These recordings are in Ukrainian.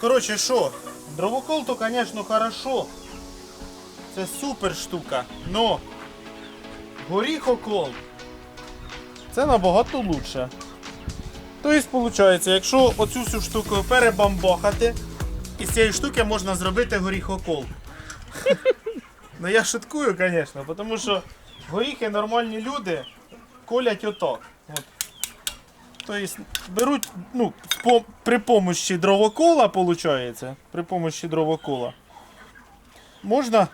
Коротше, що? Дровокол то, звісно, хорошо. Це супер штука. Но горіхокол це набагато лучше. Тобто, виходить, якщо оцю всю штуку перебамбахати, із цієї штуки можна зробити горіхокол. Ну я шуткую, звісно, тому що горіхи нормальні люди колять отак. От. Тобто беруть, ну, по, при помощі дровокола, виходить, при помощі дровокола, можна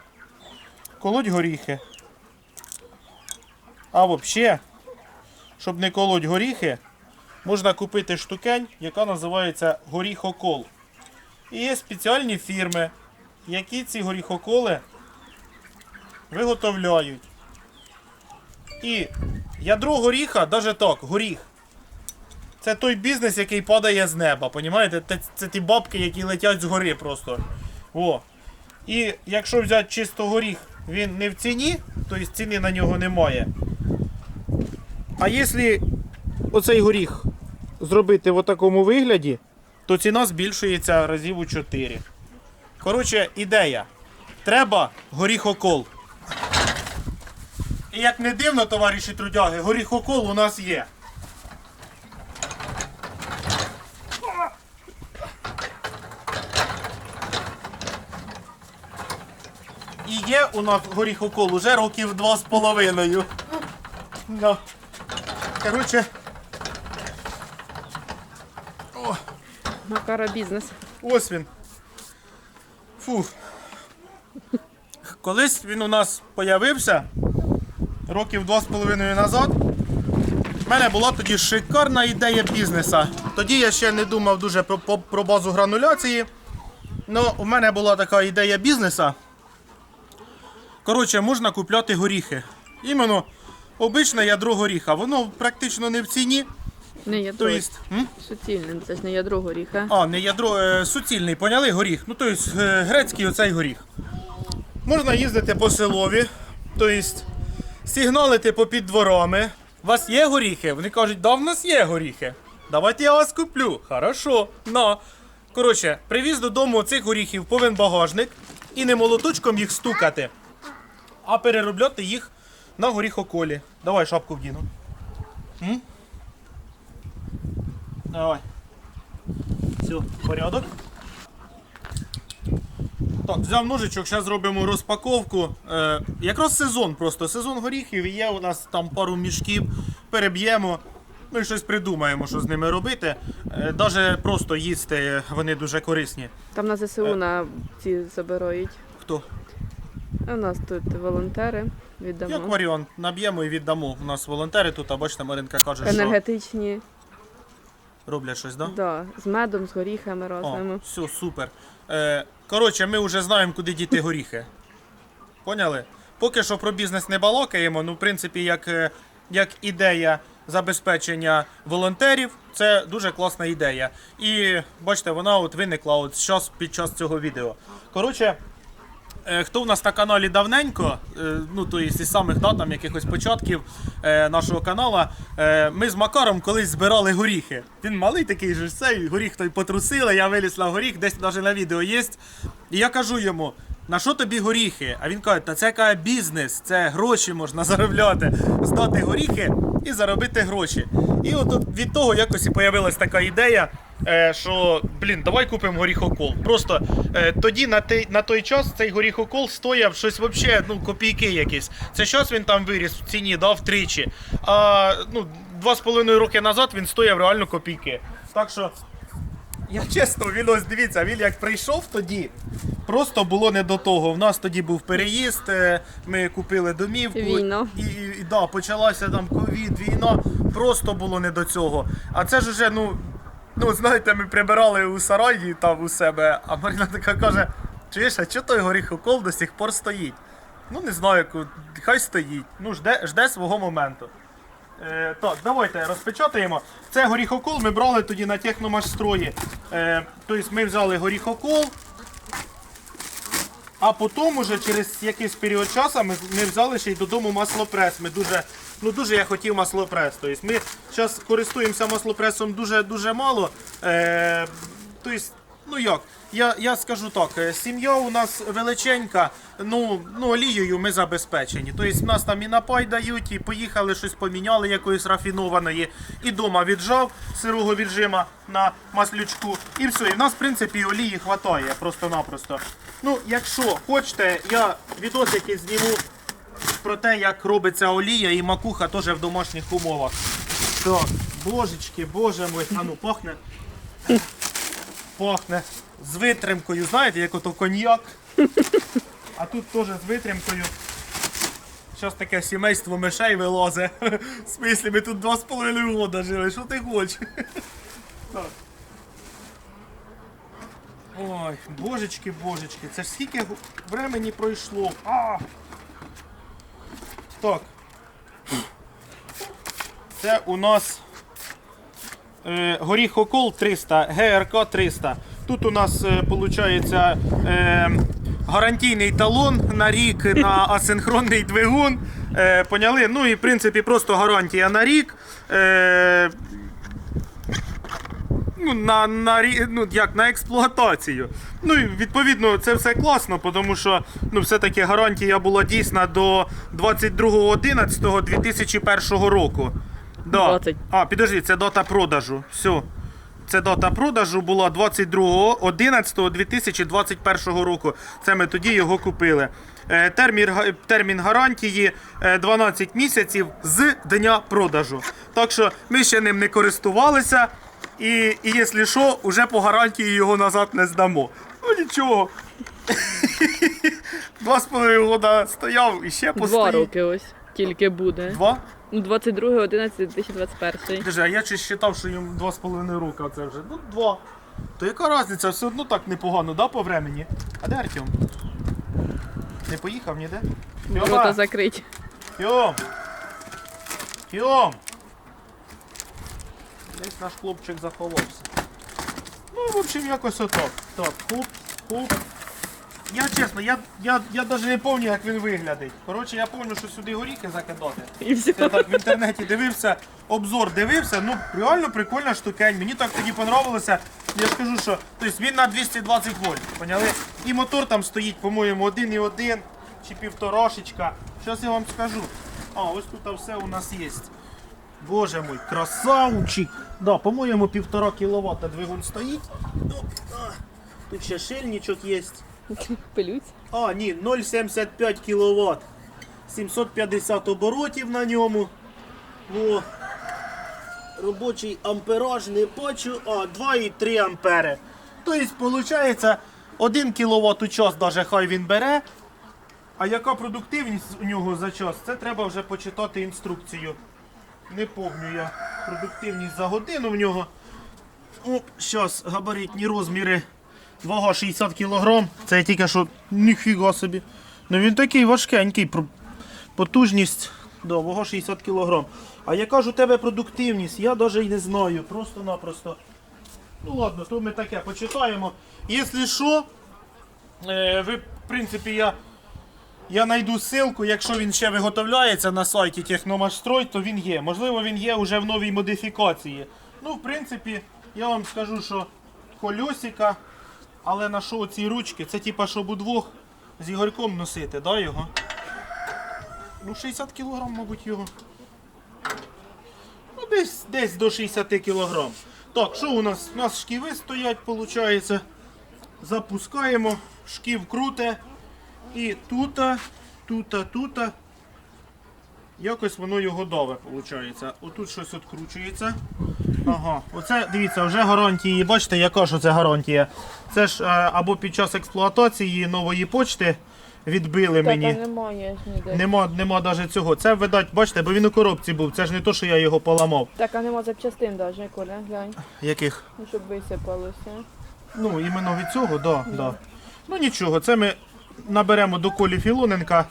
колоть горіхи. А взагалі, щоб не колоть горіхи, можна купити штукень, яка називається горіхокол. І є спеціальні фірми, які ці горіхоколи виготовляють. І ядро горіха, навіть так, горіх. Це той бізнес, який падає з неба, понімаєте? Це, це ті бабки, які летять з гори просто. О. І якщо взяти чисто горіх, він не в ціні, тобто ціни на нього немає. А якщо оцей горіх зробити в такому вигляді, то ціна збільшується разів у 4. Коротше, ідея. Треба горіхокол. І як не дивно, товариші трудяги, горіхокол у нас є. І є у нас горіхокол уже років два з половиною. Да. Коротше, Макара бізнес. ось він. Фух. Колись він у нас появився років два з половиною назад. У мене була тоді шикарна ідея бізнеса. Тоді я ще не думав дуже про, про, базу грануляції. Ну, у мене була така ідея бізнеса. Коротше, можна купляти горіхи. Іменно обичне ядро горіха. Воно практично не в ціні. Не ядро. То есть, м? Суцільне, це ж не ядро горіха. А, не ядро, е, суцільний, поняли горіх. Ну, тобто е, грецький оцей горіх. Можна їздити по селові, тобто сигналити по під дворами. У вас є горіхи? Вони кажуть, да, в нас є горіхи. Давайте я вас куплю. Хорошо, на. Коротше, привіз додому цих горіхів повен багажник і не молоточком їх стукати, а переробляти їх на горіхоколі. Давай шапку вдіну. М? Давай. Все, порядок. Так, взяв ножичок, зараз зробимо розпаковку. Е, якраз сезон просто. Сезон горіхів і є у нас там пару мішків, переб'ємо. Ну і щось придумаємо, що з ними робити. Е, Даже просто їсти вони дуже корисні. Там на Е. ЗСУ на ці забирають. Хто? У нас тут волонтери віддамо. Як варіант, наб'ємо і віддамо. У нас волонтери тут, а бачите, Маринка каже, що Енергетичні, роблять щось, так? Да? да, з медом, з горіхами О, все, супер. Е, коротше, ми вже знаємо, куди діти горіхи. Поняли? Поки що про бізнес не балакаємо. Ну, в принципі, як, е, як ідея забезпечення волонтерів, це дуже класна ідея. І бачите, вона от виникла от щас під час цього відео. Коротше. Е, Хто в нас на каналі давненько, е, ну то із самих да, там якихось початків е, нашого канала, е, ми з Макаром колись збирали горіхи. Він малий такий же цей, горіх той потрусили, я виліз на горіх, десь навіть на відео є. І я кажу йому, на що тобі горіхи? А він каже, та це каже бізнес, це гроші можна заробляти, здати горіхи і заробити гроші. І от від того якось і появилась така ідея, що блін, давай купимо горіхокол. Просто е, тоді на той, на той час цей горіхокол стояв щось взагалі, ну, копійки якісь. Це час він там виріс в ціні, да, втричі. А ну, два з половиною роки назад він стояв реально копійки. Так що. Я чесно, він ось дивіться, він як прийшов тоді, просто було не до того. В нас тоді був переїзд, е, ми купили домівку. Війна. І, і, і да, почалася там ковід, війна, просто було не до цього. А це ж уже, ну, ну знаєте, ми прибирали у сараї там у себе, а Марина така каже: чуєш, а чого той горіхокол до сих пор стоїть? Ну не знаю, хай стоїть. Ну, жде, жде свого моменту. Е, так, давайте розпечатаємо. Це горіхокол ми брали тоді на техномашстрої. Е, тобто ми взяли горіхокол, а потім уже через якийсь період часу ми, ми взяли ще й додому маслопрес. Ми дуже, ну дуже я хотів маслопрес. Тобто ми зараз користуємося маслопресом дуже дуже мало. Е, тобто Ну як? Я, я скажу так, е, сім'я у нас величенька, ну, ну олією ми забезпечені. Тобто нас там і напай дають, і поїхали щось поміняли якоїсь рафінованої, і дома віджав сирого віджима на маслючку. І все. І в нас, в принципі, олії хватає просто-напросто. Ну, якщо хочете, я відосики зніму про те, як робиться олія і макуха теж в домашніх умовах. Так, божечки, боже мой, а ну пахне. Пахне з витримкою, знаєте, як ото коньяк. А тут теж з витримкою. Зараз таке сімейство мишей вилозе. В смислі, ми тут два з половиною года жили, що ти хочеш? Ой, божечки, божечки, це ж скільки времени пройшло. А! Так. Це у нас е, горіхокол 300, ГРК 300. Тут у нас виходить е, гарантійний талон на рік на асинхронний двигун. Е, поняли? Ну і в принципі просто гарантія на рік. Е, ну, на, на, ну, як, на експлуатацію. Ну і відповідно це все класно, тому що ну, все-таки гарантія була дійсна до 22.11.2001 року. Да. 20. А, підожди, це дата продажу. Все. Це дата продажу була 22.11.2021 року. Це ми тоді його купили. Е, Термін, термін гарантії е, 12 місяців з дня продажу. Так що ми ще ним не користувалися. І, і якщо що, вже по гарантії його назад не здамо. Ну нічого. Два з половиною года стояв і ще Два постоїть. роки ось тільки буде. Два? Ну, 22 11 2021. Подожди, а я чи вважав, що їм два з половиною роки, а це вже. Ну, два. То яка різниця? Все одно так непогано, да, по времені? А де Артем? Не поїхав ніде? Ворота закриті. Тьом! Тьом! Десь наш хлопчик заховався. Ну, в общем, якось отак. Так, хуп, хуп. Я чесно, я, я, я навіть не пам'ятаю, як він виглядить. Коротше, я пам'ятаю, що сюди горіхи закидати. І все. Я так в інтернеті дивився, обзор дивився, ну реально прикольна штукень. Мені так тоді понравилося. Я ж кажу, що тобто він на 220 вольт, поняли? І мотор там стоїть, по-моєму, 1,1 чи півторашечка. Зараз я вам скажу. А, ось тут все у нас є. Боже мой, красавчик! Да, по-моєму, півтора кіловата двигун стоїть. А, Тут ще шильничок є. Пилюць. А, ні, 0,75 кВт. 750 оборотів на ньому. О. Робочий ампераж не бачу, а 2,3 ампери. Тобто, виходить, 1 кВт у час даже хай він бере. А яка продуктивність у нього за час? Це треба вже почитати інструкцію. Не помню я продуктивність за годину в нього. О, зараз габаритні розміри. Вага 60 кг. Це я тільки що ніфіга собі. Ну він такий важкенький. Потужність. Да, вага 60 кг. А яка ж у тебе продуктивність? Я навіть і не знаю. Просто-напросто. Ну ладно, то ми таке почитаємо. Якщо що, е, ви, в принципі, я. Я знайду ссылку, якщо він ще виготовляється на сайті Техномашстрой, то він є. Можливо, він є вже в новій модифікації. Ну, в принципі, я вам скажу, що кольосика, але на що ці ручки? Це типа, щоб удвох з Ігорьком носити, да, його? Ну, 60 кг, мабуть, його. Ну, десь, десь до 60 кг. Так, що у нас? У нас шківи стоять, виходить. Запускаємо, шків круте. І тута, тута, тута. Якось воно його даве, виходить. Отут щось відкручується. Ага, оце дивіться, вже гарантії. Бачите, яка ж це гарантія? Це ж е, або під час експлуатації нової почти відбили мені. немає ніде. Нема, нема навіть цього. Це видать, бачите, бо він у коробці був. Це ж не то, що я його поламав. Так, а нема запчастин навіть, Коля, глянь. Яких? Ну, щоб висипалося. Ну, іменно від цього, да, да. Ну нічого, це ми наберемо до Колі Філоненка.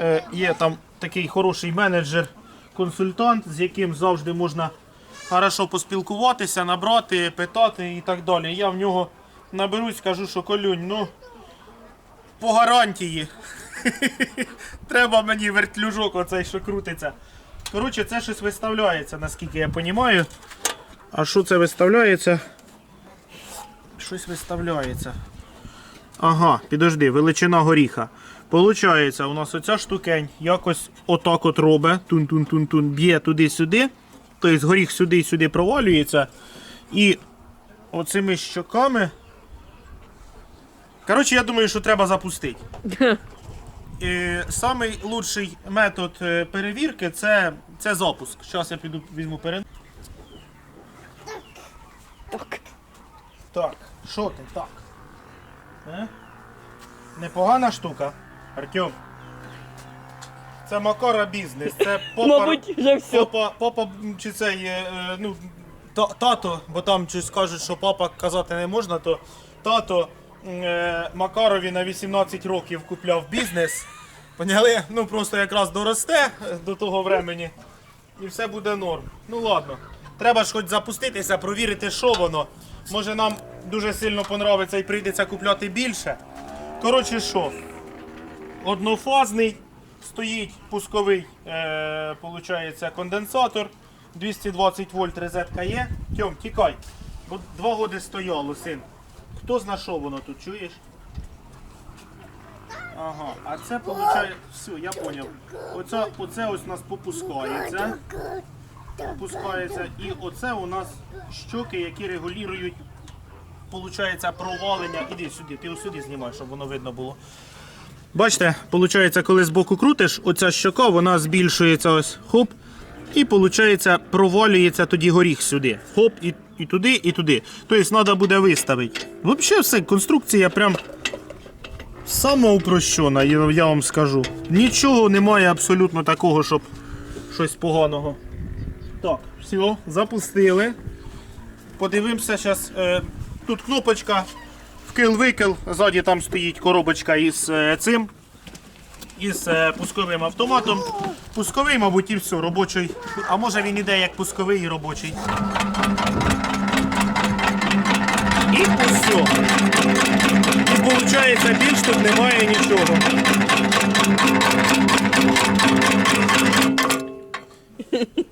Е, є там такий хороший менеджер, консультант, з яким завжди можна хорошо поспілкуватися, набрати, питати і так далі. Я в нього наберусь, скажу, що Колюнь, ну по гарантії. Треба мені вертлюжок оцей, що крутиться. Коротше, це щось виставляється, наскільки я розумію. А що це виставляється? щось виставляється. Ага, підожди, величина горіха. Получається, у нас оця штукень якось отак от робить. Тун-тун-тун-тун, б'є туди-сюди. Тобто горіх сюди і сюди провалюється. І оцими щоками. Коротше, я думаю, що треба запустити. І самий лучший метод е, перевірки це, це запуск. Зараз я піду візьму перед. Так. Так, що ти так? Е? Непогана штука, Артем. Це Макара бізнес. Це попа, Мабуть, вже все. попа, попа чи це є, е, ну, та- тато, бо там щось кажуть, що папа казати не можна, то тато е, Макарові на 18 років купляв бізнес. Поняли? Ну просто якраз доросте е, до того времені. І все буде норм. Ну ладно. Треба ж хоч запуститися, провірити, що воно. Може нам дуже сильно понравиться і прийдеться купляти більше. Коротше, що? Однофазний стоїть пусковий, е, получається, конденсатор. 220 вольт розетка є. Тьом, тікай. Бо два роки стояло, син. Хто зна що воно тут, чуєш? Ага, а це виходить. Все, я зрозумів. Оце, оце ось у нас попускається. Попускається. І оце у нас щоки, які регулюють, получається, провалення. Іди сюди, ти ось сюди знімай, щоб воно видно було. Бачите, виходить, коли збоку крутиш, оця щока, вона збільшується ось хоп. І виходить, провалюється тоді горіх сюди. Хоп, і, і туди, і туди. Тобто треба буде виставити. Взагалі все, конструкція прям самоупрощена, я вам скажу. Нічого немає абсолютно такого, щоб щось поганого. Так, все, запустили. Подивимося зараз. Тут кнопочка вкил-викил. Ззаді там стоїть коробочка із е, цим. Із е, пусковим автоматом. Пусковий, мабуть, і все, робочий. А може він іде як пусковий і робочий. І все. І виходить, більш тут немає нічого.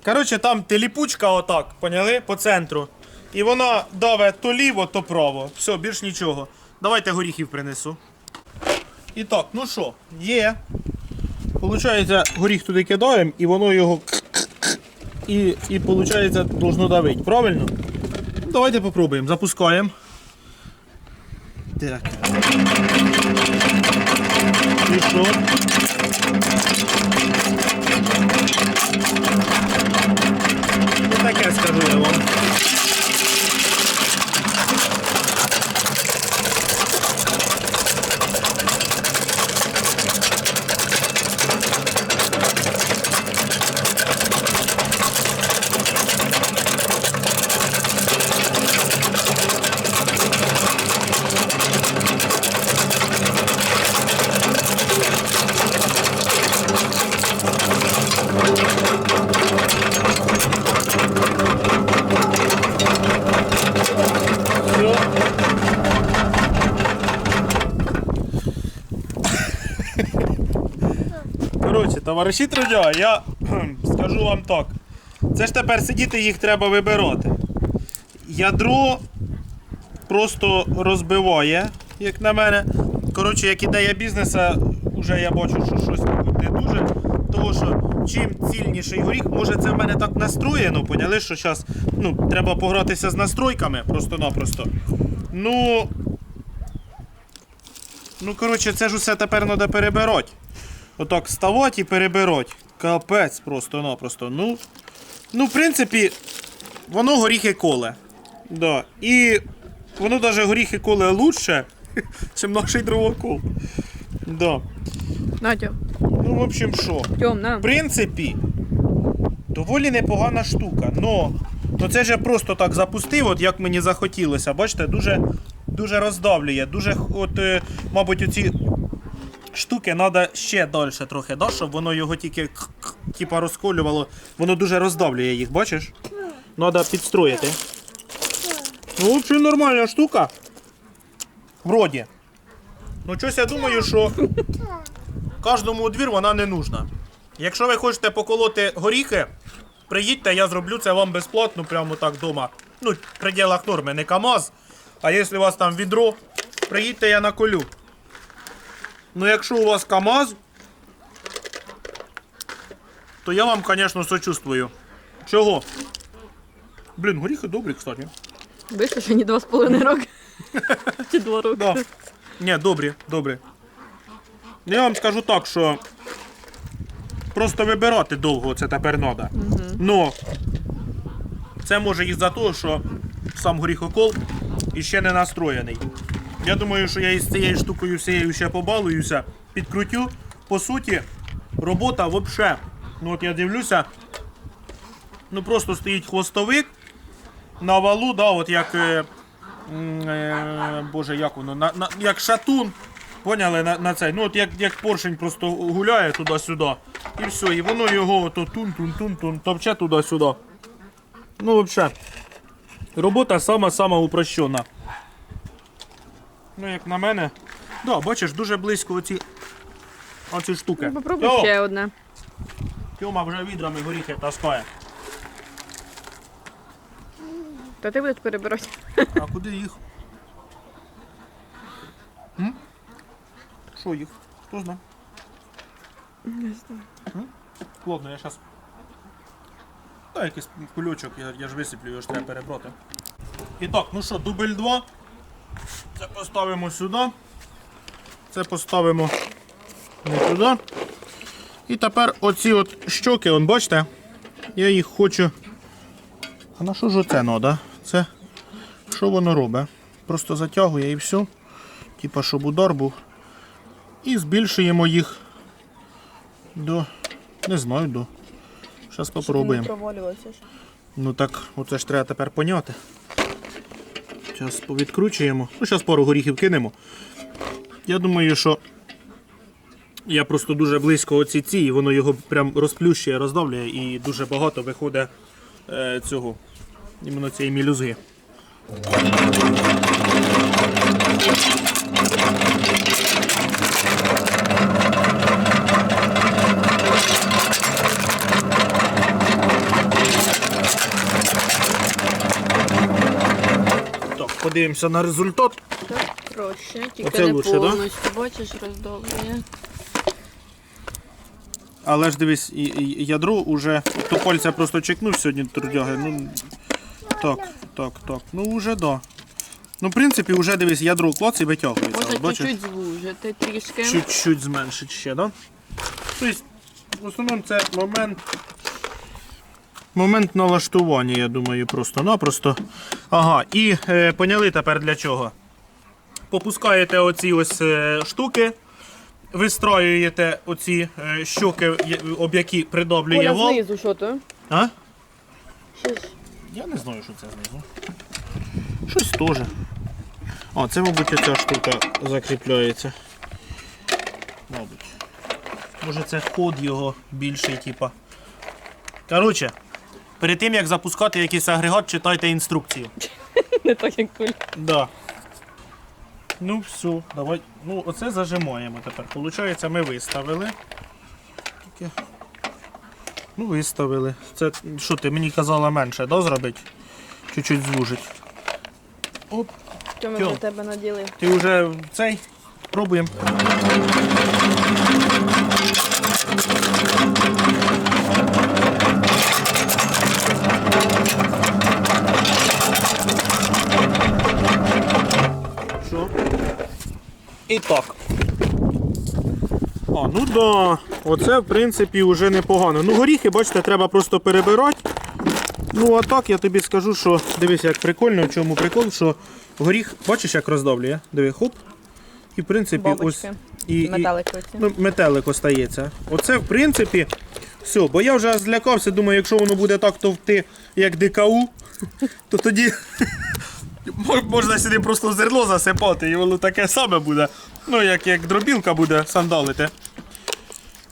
Коротше, там теліпучка отак, поняли? По центру. І вона даве то ліво, то право. Все, більш нічого. Давайте горіхів принесу. І так, ну що, є. Получається, горіх туди кидаємо, і воно його. І, і получається, должно давити. Правильно? Давайте попробуємо. Запускаємо. Так. І що? Таке скажу я вам. Все. Коротше, товариші трудя, я скажу вам так. Це ж тепер сидіти їх треба вибирати. Ядро просто розбиває, як на мене. Коротше, як ідея бізнесу, вже я бачу, що щось не дуже. Тому що чим цільніший горіх, може це в мене так настроєно, поняли, що зараз ну, треба погратися з настройками просто-напросто. Ну. Ну, коротше, це ж усе тепер треба перебирати. Отак ставати і перебирати. Капець просто-напросто. Ну, ну, в принципі, воно горіхи коле. Да. І воно навіть горіхи коле лучше, ніж наш дровокол. Да. Надя, Ну, в общем, що? Тьом, на. В принципі, доволі непогана штука. Но, но це ж я просто так запустив, от як мені захотілося. Бачите, дуже, дуже роздавлює. Дуже, от, е, мабуть, оці штуки треба ще далі трохи, да, щоб воно його тільки типа розколювало. Воно дуже роздавлює їх, бачиш? Треба підстроїти. Ну, в общем, нормальна штука. Вроді. Ну, щось я думаю, що кожному у двір вона не нужна. Якщо ви хочете поколоти горіхи, приїдьте, я зроблю це вам безплатно, прямо так вдома. Ну, в пределах норми, не КАМАЗ, А якщо у вас там відро, приїдьте я наколю. Ну якщо у вас КАМАЗ, то я вам, звісно, сочувствую. Чого? Блін, горіхи добрі, кстати. Вийшло, що ні два з половиною роки. Чи два роки. Да. Ні, добрі, добрі. Я вам скажу так, що просто вибирати довго це тепер треба. Но це може із-за того, що сам горіхокол іще не настроєний. Я думаю, що я із цією штукою всією ще побалуюся, підкрутю. По суті, робота взагалі. Ну от я дивлюся, ну просто стоїть хвостовик на валу, да, от як. е, е, Боже, як воно? На, на, як шатун. Поняли на, на цей? Ну от як, як поршень просто гуляє туди-сюди. І все, і воно його ото тун-тун-тун-тун топче туди-сюди. Ну, взагалі. Робота сама-сама упрощена. Ну, як на мене. Да, бачиш, дуже близько оці, оці штуки. Ну, Попробуй ще одне. Тьома вже відрами горіхи таскає. Та ти будеш перебирати. А куди їх? М? Що їх? Хто знає? Не знаю. Ладно, я зараз. Та якийсь кульочок, я, я ж висиплю, його ж треба перебрати. І так, ну що, дубль 2. Це поставимо сюди. Це поставимо не туди. І тепер оці от щоки, он, бачите? Я їх хочу. А на що ж оце треба? Це що воно робить? Просто затягує і все. Типа, щоб удар був. І збільшуємо їх до. Не знаю, до. Зараз провалювався. Ну так, оце ж треба тепер поняти. Зараз повідкручуємо. Ну, зараз пару горіхів кинемо. Я думаю, що я просто дуже близько оці ці, і воно його прям розплющує, роздавлює і дуже багато виходить е, цього. Іменно цієї мілюзги. Так, подивимося на результат. Так, проще, тільки Оце не лучше, да? повністю. Бачиш, роздовбує. Але ж дивись, і, і ядро уже. То пальця просто чекнув сьогодні трудяги. Ну, так, так, так. Ну вже да. Ну, в принципі, вже дивись, ядро клац і витягується. Можна бачиш? чуть-чуть звужити трішки. Чуть-чуть зменшить ще, да? Тобто, в основному це момент. Момент налаштування, я думаю, просто-напросто. Ага, і е, поняли тепер для чого. Попускаєте оці ось е, штуки, вистраюєте оці е, щоки, об які придавлює Коля вал. знизу, що то? А? Що ж? Я не знаю, що це знизу. Щось теж. А, це, мабуть, оця штука закріпляється. Мабуть. Може це ход його більший, типа. Коротше, перед тим як запускати якийсь агрегат, читайте інструкцію. Не так, як куль. Да. Ну все, давай. Ну, оце зажимаємо тепер. Получається, ми виставили. Тільки. Ну, виставили. Це що ти мені казала менше, да, зробити? Чуть-чуть звужить. Оп, Що ми Тьом. для тебе наділив? ти вже цей. Пробуємо. І так. А, ну да. Оце, в принципі, вже непогано. Ну, горіхи, бачите, треба просто перебирати. Ну, а так я тобі скажу, що дивись, як прикольно, в чому прикол, що горіх, бачиш, як роздавлює? Диви, хоп. І в принципі, ось. Бабочки. І, і, Металик ну, метелик остається. Оце, в принципі, все. Бо я вже злякався, думаю, якщо воно буде так товти, як ДКУ, то тоді можна сюди просто зерно засипати, і воно таке саме буде. Ну, як, як дробілка буде сандалити.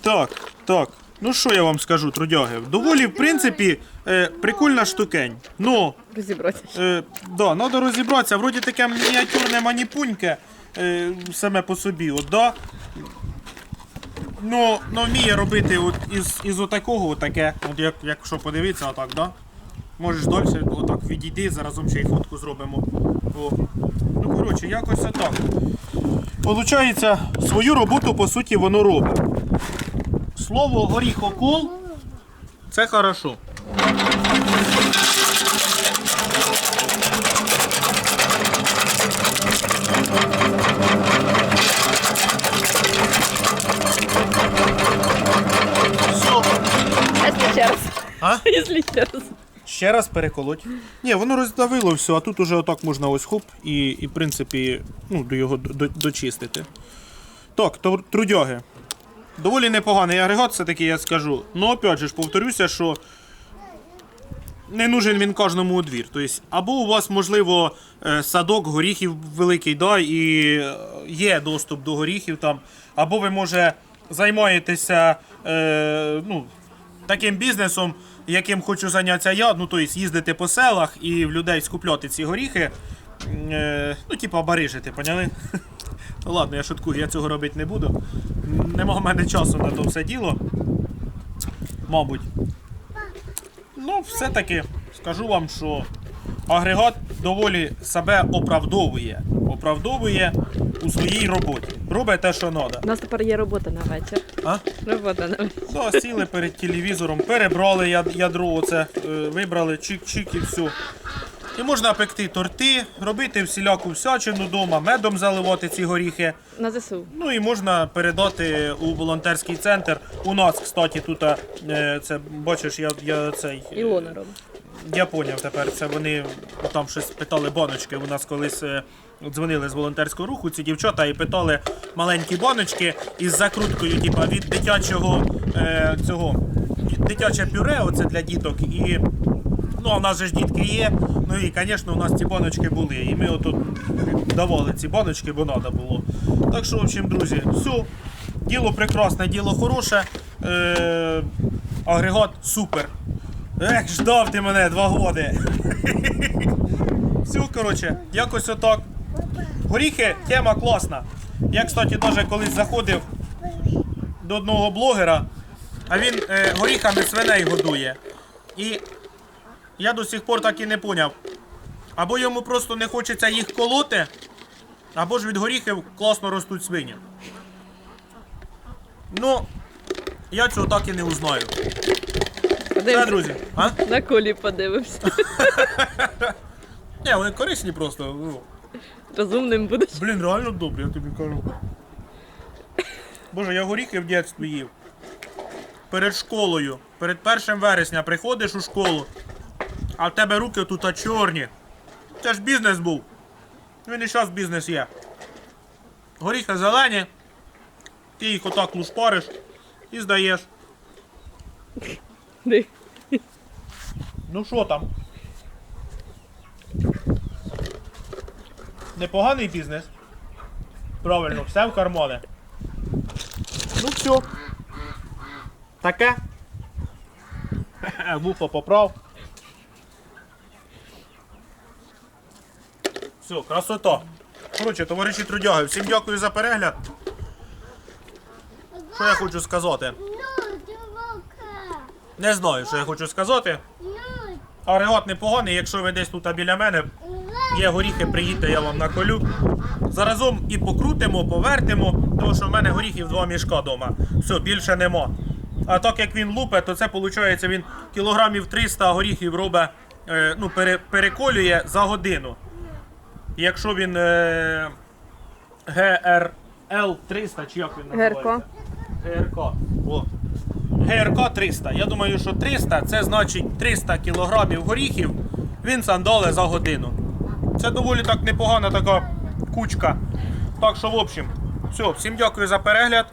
Так, так. Ну що я вам скажу, трудяги? Доволі, в принципі, е, прикольна штукень. Ну, Розібратися. Е, да, треба розібратися. Вроді таке мініатюрне маніпуньке е, саме по собі. От, да. Ну, ну вміє робити от із, із отакого отаке. От як, якщо подивитися, отак, да? Можеш далі отак відійди, заразом ще й фотку зробимо. О. Коротше, якось отак. Получається, свою роботу, по суті, воно робить. Слово горіхокол це хорошо. Все. А? Ще раз. Ще раз переколоть. Ні, воно роздавило все, а тут уже отак можна ось хоп і, і в принципі, ну, до його до- дочистити. Так, то трудяги. Доволі непоганий агрегат, все-таки я скажу. Ну, опять же ж, повторюся, що не нужен він кожному у двір. Тобто, або у вас, можливо, е, садок горіхів великий, да, і е, є доступ до горіхів там, або ви, може, займаєтеся е, ну, таким бізнесом, яким хочу зайнятися я, ну, тобто їздити по селах і в людей скупляти ці горіхи. Е, ну, типа, барижити, поняли? Ну ладно, я шуткую, я цього робити не буду. Нема в мене часу на то все діло. Мабуть. Ну, все-таки скажу вам, що агрегат доволі себе оправдовує. Оправдовує у своїй роботі. Робить те, що треба. У нас тепер є робота на вечір. А? Робота на вечір. Да, сіли перед телевізором, перебрали ядро, оце, е, вибрали чик-чик і все. І можна пекти торти, робити всіляку всячину вдома, медом заливати ці горіхи. На ЗСУ. Ну і можна передати у волонтерський центр. У нас, кстати, тут е, це бачиш, я, я цей. е, Ілона робить. Я поняв тепер. Це вони там щось питали баночки. У нас колись е, дзвонили з волонтерського руху ці дівчата і питали маленькі баночки із закруткою, типа від дитячого е, цього дитяче пюре, оце для діток. І ну, а нас же ж дітки є. Ну і, звісно, у нас ці баночки були. І ми отут давали ці баночки, бо треба було. Так що, в общем, друзі, все. Діло прекрасне, діло хороше. Е, агрегат супер. Ех, ждав ти мене два годи. Все, коротше, якось отак. Горіхи, тема класна. Я, кстати, навіть колись заходив до одного блогера, а він е, горіхами свиней годує. І я до сих пор так і не поняв. Або йому просто не хочеться їх колоти, або ж від горіхів класно ростуть свині. Ну, я цього так і не узнаю. Все, Подивимося. друзі. А? На колі подивився. Ні, вони корисні просто. Ну, Розумним будеш. блін, реально добрі, я тобі кажу. Боже, я горіхи в дитинстві їв. Перед школою, перед 1 вересня приходиш у школу, а в тебе руки тут а чорні. Це ж бізнес був. Він і зараз бізнес є. Горіхи зелені, ти їх отак лушпариш і здаєш. Диви. Ну що там? Непоганий бізнес. Правильно, все в кармани. Ну все. Таке. Вухо поправ. Все, красота. Коротше, товариші трудяги, всім дякую за перегляд. Що я хочу сказати? Не знаю, що я хочу сказати. Агрегат непоганий, якщо ви десь тут біля мене, є горіхи, приїдьте, я вам наколю. Заразом і покрутимо, повертимо, тому що в мене горіхів два мішка вдома. Все, більше нема. А так як він лупе, то це виходить, він кілограмів 300 горіхів робить, е, ну, пере, переколює за годину. Якщо він е, GRL 300, чи як він називається? ГРК. О. ГРК 300. Я думаю, що 300 це значить 300 кілограмів горіхів він сандоле за годину. Це доволі так непогана така кучка. Так що, в общем, все, всім дякую за перегляд.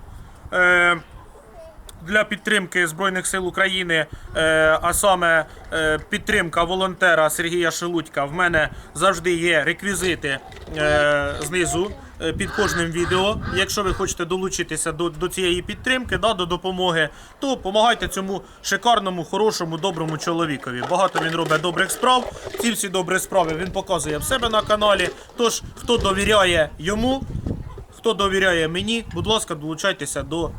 Для підтримки Збройних сил України, е, а саме е, підтримка волонтера Сергія Шелудька, в мене завжди є реквізити е, знизу під кожним відео. Якщо ви хочете долучитися до, до цієї підтримки, да, до допомоги, то допомагайте цьому шикарному, хорошому, доброму чоловікові. Багато він робить добрих справ. Ці всі добрі справи він показує в себе на каналі. Тож, хто довіряє йому, хто довіряє мені, будь ласка, долучайтеся до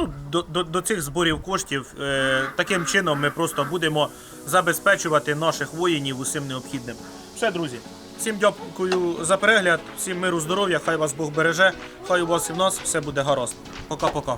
ну, до, до, до цих зборів коштів. Е, таким чином ми просто будемо забезпечувати наших воїнів усім необхідним. Все, друзі, Всім дякую за перегляд, всім миру, здоров'я, хай вас Бог береже, хай у вас і в нас все буде гаразд. Пока-пока.